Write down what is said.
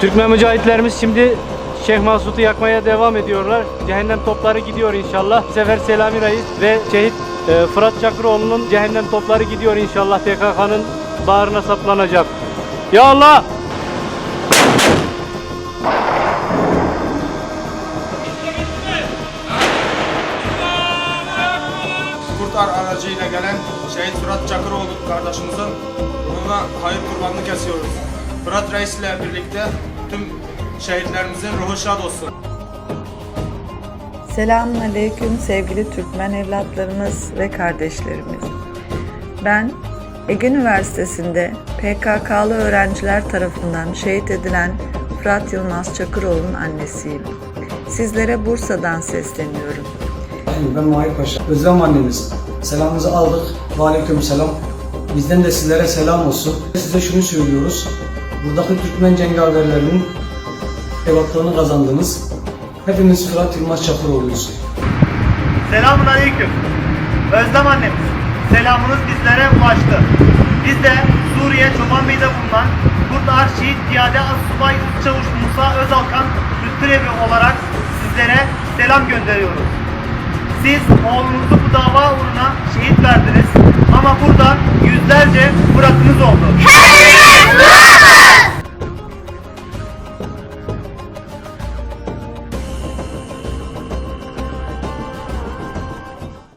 Türkmen mücahitlerimiz şimdi Şeyh Masud'u yakmaya devam ediyorlar. Cehennem topları gidiyor inşallah. Bu sefer Selami Reis ve şehit e, Fırat Çakıroğlu'nun cehennem topları gidiyor inşallah. PKK'nın bağrına saplanacak. Ya Allah! kurtar aracıyla gelen şehit Fırat Çakıroğlu kardeşimizin ruhuna hayır kurbanını kesiyoruz. Fırat Reis ile birlikte tüm şehitlerimizin ruhu şad olsun. Selamun Aleyküm sevgili Türkmen evlatlarımız ve kardeşlerimiz. Ben Ege Üniversitesi'nde PKK'lı öğrenciler tarafından şehit edilen Fırat Yılmaz Çakıroğlu'nun annesiyim. Sizlere Bursa'dan sesleniyorum. Ben Mahir Paşa. Özlem annemiz. Selamınızı aldık. Ve aleyküm selam. Bizden de sizlere selam olsun. Size şunu söylüyoruz. Buradaki Türkmen cengaverlerinin evlatlarını kazandınız. Hepimiz Fırat Yılmaz Çakıroğlu'yuz. Selamun Aleyküm. Özlem annemiz. Selamınız bizlere ulaştı. Biz de Suriye Çobanbey'de bulunan Kurt Arşehit Piyade Asubay Çavuş Musa Özalkan Müttürevi olarak sizlere selam gönderiyoruz. Siz oğlunuzu bu dava uğruna şehit verdiniz ama burada yüzlerce bırakınız oldu.